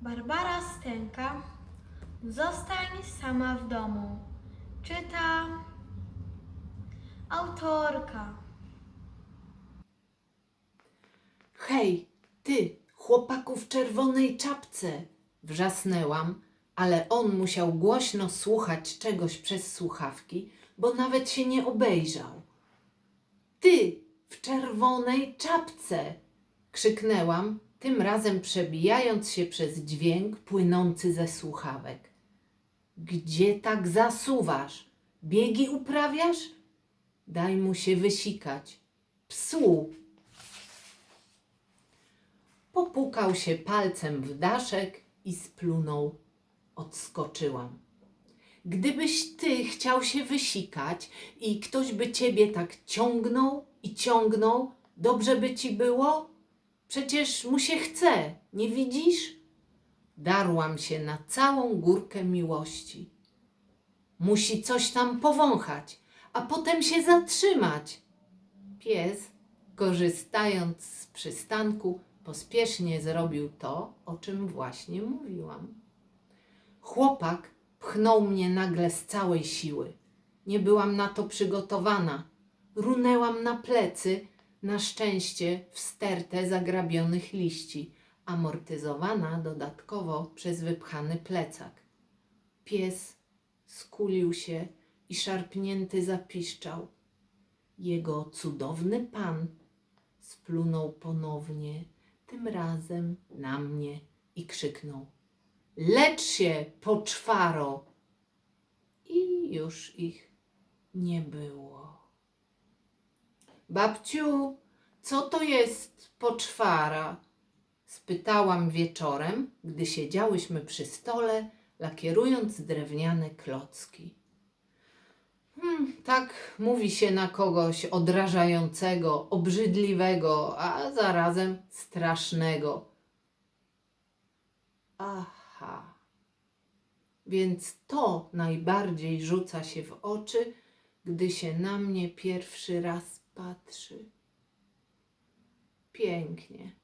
Barbara Stęka Zostań sama w domu. Czyta autorka. Hej, ty, chłopaku w czerwonej czapce! Wrzasnęłam, ale on musiał głośno słuchać czegoś przez słuchawki, bo nawet się nie obejrzał. Ty, w czerwonej czapce! krzyknęłam, tym razem przebijając się przez dźwięk płynący ze słuchawek. Gdzie tak zasuwasz? Biegi uprawiasz? Daj mu się wysikać. Psu! Popukał się palcem w daszek i splunął. Odskoczyłam. Gdybyś ty chciał się wysikać i ktoś by ciebie tak ciągnął i ciągnął, dobrze by ci było? Przecież mu się chce, nie widzisz? Darłam się na całą górkę miłości. Musi coś tam powąchać, a potem się zatrzymać. Pies, korzystając z przystanku, pospiesznie zrobił to, o czym właśnie mówiłam. Chłopak pchnął mnie nagle z całej siły. Nie byłam na to przygotowana. Runęłam na plecy, na szczęście w stertę zagrabionych liści, amortyzowana dodatkowo przez wypchany plecak. Pies skulił się i szarpnięty zapiszczał. Jego cudowny pan splunął ponownie, tym razem na mnie i krzyknął: Lecz się, poczwaro! I już ich nie było. Babciu, co to jest poczwara? spytałam wieczorem, gdy siedziałyśmy przy stole, lakierując drewniane klocki. Hmm, tak mówi się na kogoś odrażającego, obrzydliwego, a zarazem strasznego. Aha. Więc to najbardziej rzuca się w oczy, gdy się na mnie pierwszy raz patrzy. Pięknie.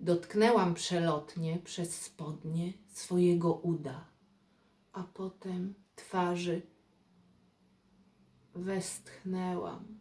Dotknęłam przelotnie przez spodnie swojego uda, a potem twarzy westchnęłam.